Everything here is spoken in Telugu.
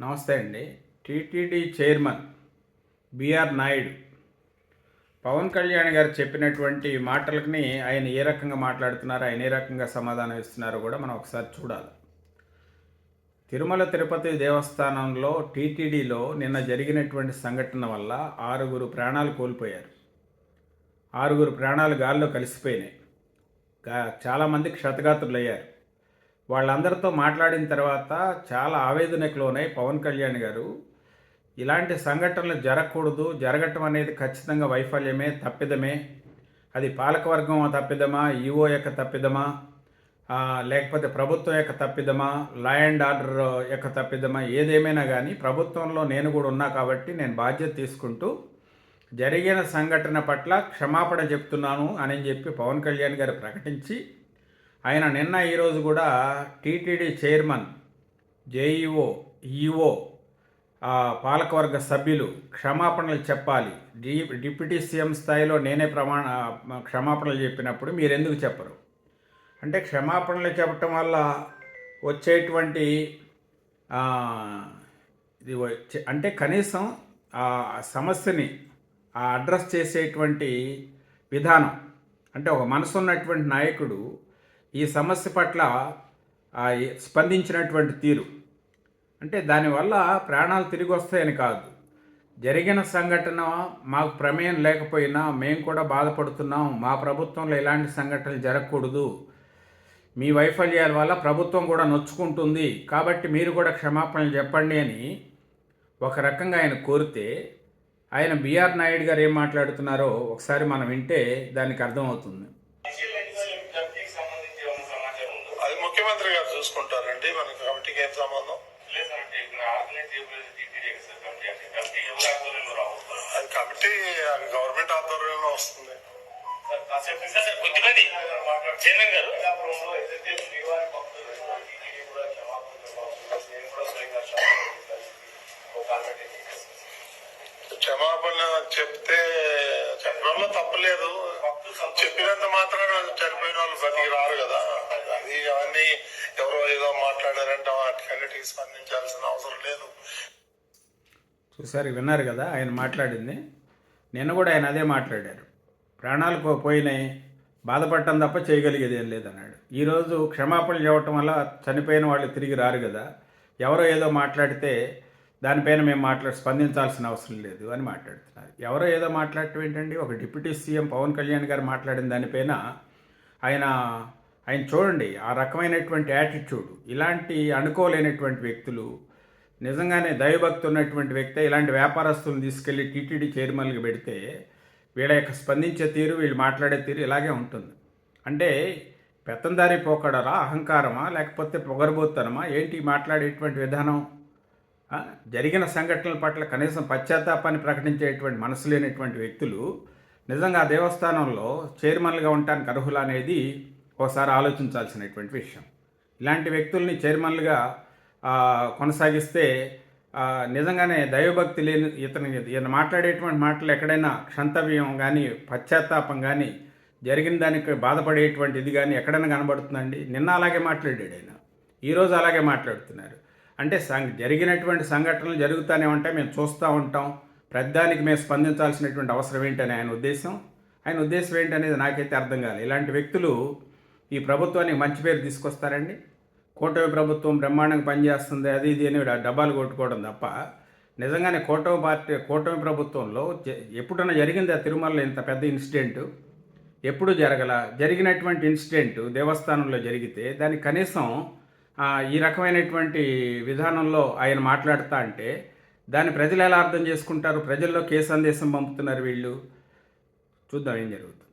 నమస్తే అండి. TTD chairman BR Naidu Pawan Kalyan గారు చెప్పినటువంటి మాటలకి ఆయన ఏ రకంగా మాట్లాడుతున్నారు ఆయన ఏ రకంగా సమాధానం ఇస్తున్నారో కూడా మనం ఒకసారి చూడాలి. తిరుమల తిరుపతి దేవస్థానంలో టీటీడీలో నిన్న జరిగినటువంటి సంఘటన వల్ల ఆరుగురు ప్రాణాలు కోల్పోయారు. ఆరుగురు ప్రాణాలు గాల్లో కలిసిపోయినాయి. చాలామంది క్షతగాత్రులయ్యారు. వాళ్ళందరితో మాట్లాడిన తర్వాత చాలా ఆవేదనకు లోనై పవన్ కళ్యాణ్ గారు ఇలాంటి సంఘటనలు జరగకూడదు జరగటం అనేది ఖచ్చితంగా వైఫల్యమే తప్పిదమే. అది పాలకవర్గం తప్పిదమా ఈఓ యొక్క తప్పిదమా లేకపోతే ప్రభుత్వం యొక్క తప్పిదమా లా అండ్ ఆర్డర్ యొక్క తప్పిదమా ఏదేమైనా కానీ ప్రభుత్వంలో నేను కూడా ఉన్నా కాబట్టి నేను బాధ్యత తీసుకుంటూ జరిగిన సంఘటన పట్ల క్షమాపణ చెప్తున్నాను అని చెప్పి పవన్ కళ్యాణ్ గారు ప్రకటించి ఆయన నిన్న ఈరోజు కూడా టీటీడీ చైర్మన్ జేఈఓ ఈఓ పాలకవర్గ సభ్యులు క్షమాపణలు చెప్పాలి. డి డిప్యూటీ సీఎం స్థాయిలో నేనే ప్రమాణ క్షమాపణలు చెప్పినప్పుడు మీరు ఎందుకు చెప్పరు? అంటే క్షమాపణలు చెప్పటం వల్ల వచ్చేటువంటి ఇది వచ్చే- అంటే కనీసం ఆ సమస్యని ఆ అడ్రస్ చేసేటువంటి విధానం అంటే ఒక మనసు ఉన్నటువంటి నాయకుడు ఈ సమస్య పట్ల స్పందించినటువంటి తీరు. అంటే దానివల్ల ప్రాణాలు తిరిగి వస్తాయని కాదు. జరిగిన సంఘటన మాకు ప్రమేయం లేకపోయినా మేము కూడా బాధపడుతున్నాం. మా ప్రభుత్వంలో ఇలాంటి సంఘటనలు జరగకూడదు. మీ వైఫల్యాల వల్ల ప్రభుత్వం కూడా నొచ్చుకుంటుంది. కాబట్టి మీరు కూడా క్షమాపణలు చెప్పండి అని ఒక రకంగా ఆయన కోరితే ఆయన బిఆర్ నాయుడు గారు ఏం మాట్లాడుతున్నారో ఒకసారి మనం వింటే దానికి అర్థమవుతుంది. ముఖ్యమంత్రి గారు చూసుకుంటారండి మనకి కమిటీకి ఏం సంబంధం? అది కమిటీ అది గవర్నమెంట్ ఆధ్వర్యంలో వస్తుంది. కొద్దిమంది చైర్మన్ గారు. క్షమాపణ చెప్తే చెప్పడంలో తప్పలేదు చెప్పినంత మాత్రాన చనిపోయిన వాళ్ళు బతికి రారు కదా. అది అవన్నీ ఎవరో ఏదో మాట్లాడారంటే వాటికన్నిటికీ స్పందించాల్సిన అవసరం లేదు. చూసారు విన్నారు కదా ఆయన మాట్లాడింది. నిన్న కూడా ఆయన అదే మాట్లాడారు. ప్రాణాలు పోయినాయి బాధపడటం తప్ప చేయగలిగేది ఏం లేదన్నాడు. ఈరోజు క్షమాపణలు చెప్పటం వల్ల చనిపోయిన వాళ్ళు తిరిగి రారు కదా. ఎవరో ఏదో మాట్లాడితే దానిపైన మేము మాట్లాడి స్పందించాల్సిన అవసరం లేదు అని మాట్లాడుతున్నారు. ఎవరో ఏదో మాట్లాడటం ఏంటండి? ఒక డిప్యూటీ సీఎం పవన్ కళ్యాణ్ గారు మాట్లాడిన దానిపైన ఆయన ఆయన చూడండి ఆ రకమైనటువంటి యాటిట్యూడ్ ఇలాంటి అనుకోలేనటువంటి వ్యక్తులు నిజంగానే దైవభక్తి ఉన్నటువంటి వ్యక్తే ఇలాంటి వ్యాపారస్తులను తీసుకెళ్ళి టీటీడీ చైర్మన్కి పెడితే వీళ్ళ యొక్క స్పందించే తీరు వీళ్ళు మాట్లాడే తీరు ఇలాగే ఉంటుంది. అంటే పెత్తందారి పోకడరా అహంకారమా లేకపోతే పొగరబోత్తనమా ఏంటి మాట్లాడేటువంటి విధానం? జరిగిన సంఘటనల పట్ల కనీసం పశ్చాత్తాపాన్ని ప్రకటించేటువంటి మనసు లేనటువంటి వ్యక్తులు నిజంగా దేవస్థానంలో చైర్మన్లుగా ఉండటానికి అర్హులు అనేది ఒకసారి ఆలోచించాల్సినటువంటి విషయం. ఇలాంటి వ్యక్తుల్ని చైర్మన్లుగా కొనసాగిస్తే నిజంగానే దైవభక్తి లేని ఇతని ఈయన మాట్లాడేటువంటి మాటలు ఎక్కడైనా క్షంతవ్యం కానీ పశ్చాత్తాపం కానీ జరిగిన దానికి బాధపడేటువంటి ఇది కానీ ఎక్కడైనా కనబడుతుందండి? నిన్న అలాగే మాట్లాడాడు ఆయన. ఈరోజు అలాగే మాట్లాడుతున్నారు. అంటే సం జరిగినటువంటి సంఘటనలు జరుగుతూనే ఉంటాయి. మేము చూస్తూ ఉంటాం. ప్రతిదానికి మేము స్పందించాల్సినటువంటి అవసరం ఏంటని ఆయన ఉద్దేశం. ఆయన ఉద్దేశం ఏంటనేది నాకైతే అర్థం కాలేదు. ఇలాంటి వ్యక్తులు ఈ ప్రభుత్వానికి మంచి పేరు తీసుకొస్తారండి. కూటమి ప్రభుత్వం బ్రహ్మాండంగా పనిచేస్తుంది. అది ఇది అని డబ్బాలు కొట్టుకోవడం తప్ప నిజంగానే కూటమి పార్టీ కూటమి ప్రభుత్వంలో ఎప్పుడన్నా జరిగింది ఆ తిరుమలలో ఇంత పెద్ద ఇన్సిడెంట్? ఎప్పుడు జరగల? జరిగినటువంటి ఇన్సిడెంట్ దేవస్థానంలో జరిగితే దానికి కనీసం ఈ రకమైనటువంటి విధానంలో ఆయన మాట్లాడుతా అంటే దాన్ని ప్రజలు ఎలా అర్థం చేసుకుంటారు? ప్రజల్లోకి కేసు సందేశం పంపుతున్నారు వీళ్ళు. చూద్దాం ఏం జరుగుతుంది.